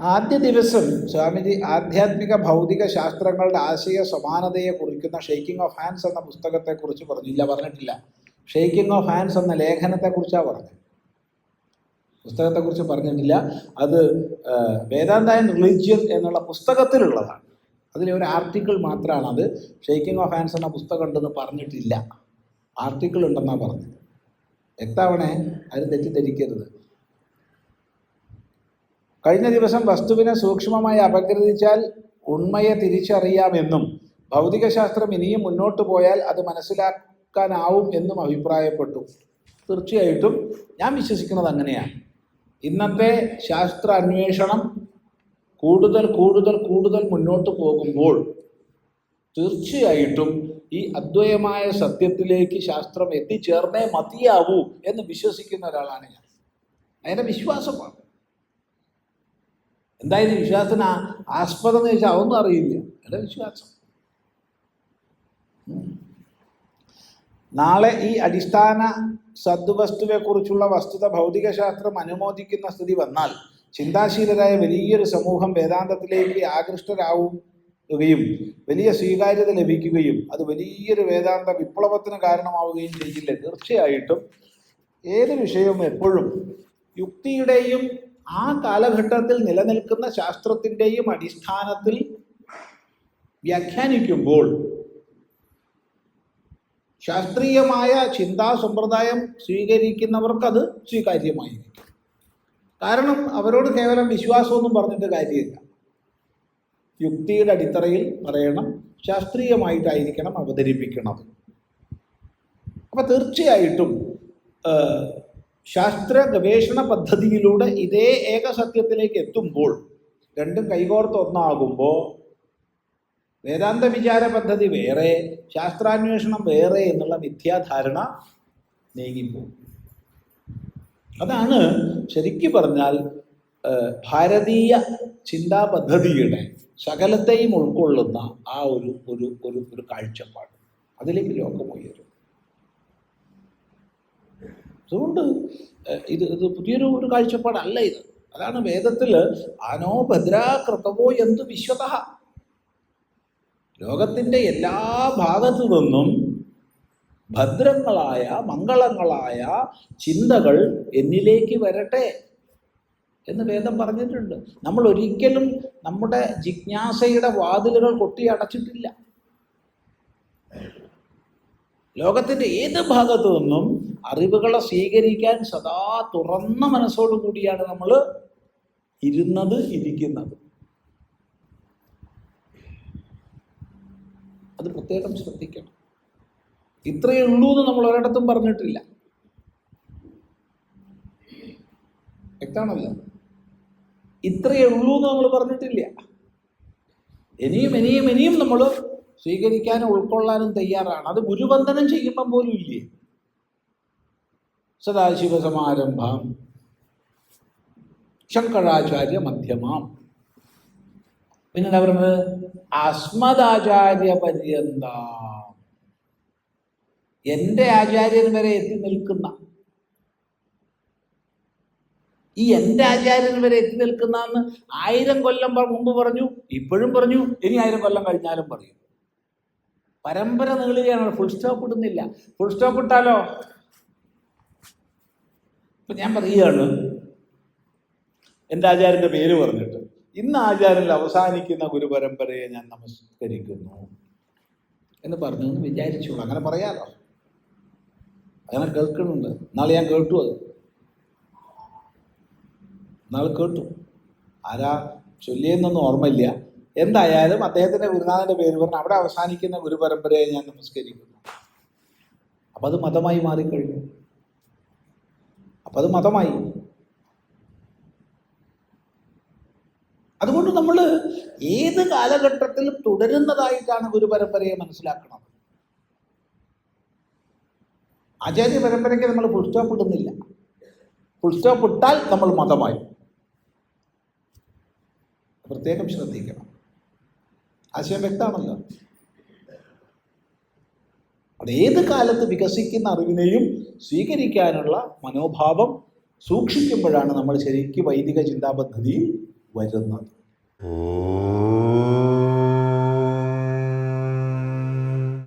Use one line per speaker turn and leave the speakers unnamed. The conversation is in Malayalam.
ആദ്യ ദിവസം സ്വാമിജി ആധ്യാത്മിക ഭൗതിക ശാസ്ത്രങ്ങളുടെ ആശയ സമാനതയെ കുറിക്കുന്ന ഷെയ്ക്കിംഗ് ഓഫ് ഹാൻഡ്സ് എന്ന പുസ്തകത്തെക്കുറിച്ച് പറഞ്ഞില്ല പറഞ്ഞിട്ടില്ല. ഷെയ്ക്കിംഗ് ഓഫ് ഹാൻഡ്സ് എന്ന ലേഖനത്തെക്കുറിച്ചാണ് പറഞ്ഞത്. പുസ്തകത്തെക്കുറിച്ച് പറഞ്ഞിട്ടില്ല. അത് വേദാന്ത ആൻഡ് റിലീജിയൻ എന്നുള്ള പുസ്തകത്തിലുള്ളതാണ്. അതിലെ ഒരു ആർട്ടിക്കിൾ മാത്രമാണ് അത് ഷെയ്ക്കിംഗ് ഓഫ് ഹാൻഡ്സ് എന്ന പുസ്തകം ഉണ്ടെന്ന് പറഞ്ഞിട്ടില്ല. ആർട്ടിക്കിൾ ഉണ്ടെന്നാണ് പറഞ്ഞത്. വ്യക്തമാവണേ അത് തെറ്റിദ്ധരിക്കരുത്. കഴിഞ്ഞ ദിവസം വസ്തുവിനെ സൂക്ഷ്മമായി അപഗ്രഥിച്ചാൽ ഉണ്മയെ തിരിച്ചറിയാമെന്നും ഭൗതികശാസ്ത്രം ഇനിയും മുന്നോട്ട് പോയാൽ അത് മനസ്സിലാക്കാനാവും എന്നും അഭിപ്രായപ്പെട്ടു. തീർച്ചയായിട്ടും ഞാൻ വിശ്വസിക്കുന്നത് അങ്ങനെയാണ്. ഇന്നത്തെ ശാസ്ത്ര അന്വേഷണം കൂടുതൽ കൂടുതൽ കൂടുതൽ മുന്നോട്ട് പോകുമ്പോൾ തീർച്ചയായിട്ടും ഈ അദ്വയമായ സത്യത്തിലേക്ക് ശാസ്ത്രം എത്തിച്ചേർന്നേ മതിയാവൂ എന്ന് വിശ്വസിക്കുന്ന ഒരാളാണ് ഞാൻ. അതിന്റെ വിശ്വാസമാണ്. എന്തായാലും വിശ്വാസത്തിന് ആസ്പദം എന്ന് വെച്ചാൽ അതൊന്നും അറിയില്ല. എന്റെ വിശ്വാസം? നാളെ ഈ അടിസ്ഥാന സദ്വസ്തുവെക്കുറിച്ചുള്ള വസ്തുത ഭൗതികശാസ്ത്രം അനുമോദിക്കുന്ന സ്ഥിതി വന്നാൽ ചിന്താശീലരായ വലിയൊരു സമൂഹം വേദാന്തത്തിലേക്ക് ആകൃഷ്ടരാവുകയും വലിയ സ്വീകാര്യത ലഭിക്കുകയും അത് വലിയൊരു വേദാന്ത വിപ്ലവത്തിന് കാരണമാവുകയും ചെയ്യില്ല? തീർച്ചയായിട്ടും ഏത് വിഷയവും എപ്പോഴും യുക്തിയുടെയും ആ കാലഘട്ടത്തിൽ നിലനിൽക്കുന്ന ശാസ്ത്രത്തിന്റെയും അടിസ്ഥാനത്തിൽ വ്യാഖ്യാനിക്കുമ്പോൾ ശാസ്ത്രീയമായ ചിന്താ സമ്പ്രദായം സ്വീകരിക്കുന്നവർക്കത് സ്വീകാര്യമായിരിക്കും. കാരണം അവരോട് കേവലം വിശ്വാസമൊന്നും പറഞ്ഞിട്ട് കാര്യമില്ല. യുക്തിയുടെ അടിത്തറയിൽ പറയണം ശാസ്ത്രീയമായിട്ടായിരിക്കണം അവതരിപ്പിക്കണം അപ്പം തീർച്ചയായിട്ടും ശാസ്ത്ര ഗവേഷണ പദ്ധതിയിലൂടെ ഇതേ ഏകസത്യത്തിലേക്ക് എത്തുമ്പോൾ രണ്ടും കൈകോർത്ത് ഒന്നാകുമ്പോൾ വേദാന്ത വിചാര പദ്ധതി വേറെ ശാസ്ത്രാന്വേഷണം വേറെ എന്നുള്ള മിഥ്യാധാരണ നീങ്ങിപ്പോകും. അതാണ് ശരിക്കു പറഞ്ഞാൽ ഭാരതീയ ചിന്താ പദ്ധതിയുടെ സകലത്തെയും ഉൾക്കൊള്ളുന്ന ആ ഒരു ഒരു ഒരു കാഴ്ചപ്പാട്. അതിലേക്ക് ലോകം ഉയരും. അതുകൊണ്ട് ഇത് ഇത് പുതിയൊരു ഒരു കാഴ്ചപ്പാടല്ല ഇത്. അതാണ് വേദത്തിൽ ആനോ ഭദ്രാകൃതവോ എന്ത് വിശ്വത. ലോകത്തിന്റെ എല്ലാ ഭാഗത്തു നിന്നും ഭദ്രങ്ങളായ മംഗളങ്ങളായ ചിന്തകൾ എന്നിലേക്ക് വരട്ടെ എന്ന് വേദം പറഞ്ഞിട്ടുണ്ട്. നമ്മൾ ഒരിക്കലും നമ്മുടെ ജിജ്ഞാസയുടെ വാതിലുകൾ കൊട്ടി അടച്ചിട്ടില്ല. ലോകത്തിന്റെ ഏത് ഭാഗത്തു നിന്നും അറിവുകളെ സ്വീകരിക്കാൻ സദാ തുറന്ന മനസ്സോടു കൂടിയാണ് നമ്മൾ ഇരുന്നത് ഇരിക്കുന്നത്. അത് പ്രത്യേകം ശ്രദ്ധിക്കണം. ഇത്രയേ ഉള്ളൂ എന്ന് നമ്മൾ ഒരിടത്തും പറഞ്ഞിട്ടില്ല. വ്യക്തമാണല്ലോ? ഇത്രയേ ഉള്ളൂ എന്ന് നമ്മൾ പറഞ്ഞിട്ടില്ല. ഇനിയും ഇനിയും ഇനിയും നമ്മൾ സ്വീകരിക്കാനും ഉൾക്കൊള്ളാനും തയ്യാറാണ്. അത് ഗുരുവന്ദനം ചെയ്യുമ്പം പോലും ഇല്ലേ? സദാശിവസമാരംഭം. ശങ്കരാചാര്യ മധ്യമാം. പിന്നെന്താ അവർ അസ്മദാചാര്യ പര്യന്ത എന്റെ ആചാര്യൻ വരെ എത്തി നിൽക്കുന്ന. ഈ എന്റെ ആചാര്യൻ വരെ എത്തി നിൽക്കുന്ന ആയിരം കൊല്ലം മുമ്പ് പറഞ്ഞു ഇപ്പോഴും പറഞ്ഞു ഇനി ആയിരം കൊല്ലം കഴിഞ്ഞാലും പറയും. പരമ്പര നീളുകയാണ്. ഫുൾ സ്റ്റോപ്പ് ഇടുന്നില്ല. ഫുൾ സ്റ്റോപ്പ് ഇട്ടാലോ? ഇപ്പൊ ഞാൻ പറയുകയാണ് എന്റെ ആചാര്യന്റെ പേര് പറഞ്ഞിട്ട് ഇന്ന് ആചാര്യനിൽ അവസാനിക്കുന്ന ഗുരുപരമ്പരയെ ഞാൻ നമസ്കരിക്കുന്നു എന്ന് പറഞ്ഞു എന്ന് വിചാരിച്ചു അങ്ങനെ പറയാലോ. അങ്ങനെ കേൾക്കുന്നുണ്ട്. നാളെ ഞാൻ കേട്ടു അത്. നാളെ കേട്ടു. ആരാ ചൊല്ലിയെന്നൊന്നും ഓർമ്മയില്ല. എന്തായാലും അദ്ദേഹത്തിന്റെ ഗുരുനാഥന്റെ പേര് പറഞ്ഞ് അവിടെ അവസാനിക്കുന്ന ഗുരുപരമ്പരയെ ഞാൻ നമസ്കരിക്കുന്നു. അപ്പം അത് മതമായി മാറിക്കഴിഞ്ഞു. അപ്പം അത് മതമായി. അതുകൊണ്ട് നമ്മൾ ഏത് കാലഘട്ടത്തിലും തുടരുന്നതായിട്ടാണ് ഗുരുപരമ്പരയെ മനസ്സിലാക്കണം ആചാര്യ പരമ്പരയ്ക്ക് നമ്മൾ ഫുൾ സ്റ്റോപ്പ് ഇടുന്നില്ല. ഫുൾ സ്റ്റോപ്പ് നമ്മൾ മതമായി. പ്രത്യേകം ശ്രദ്ധിക്കണം. ആശയം വ്യക്തമാണല്ലോ. അത് ഏത് കാലത്ത് വികസിക്കുന്ന അറിവിനെയും സ്വീകരിക്കാനുള്ള മനോഭാവം സൂക്ഷിക്കുമ്പോഴാണ് നമ്മൾ ശരിക്കും വൈദിക ചിന്താ പദ്ധതിയിൽ വരുന്നത്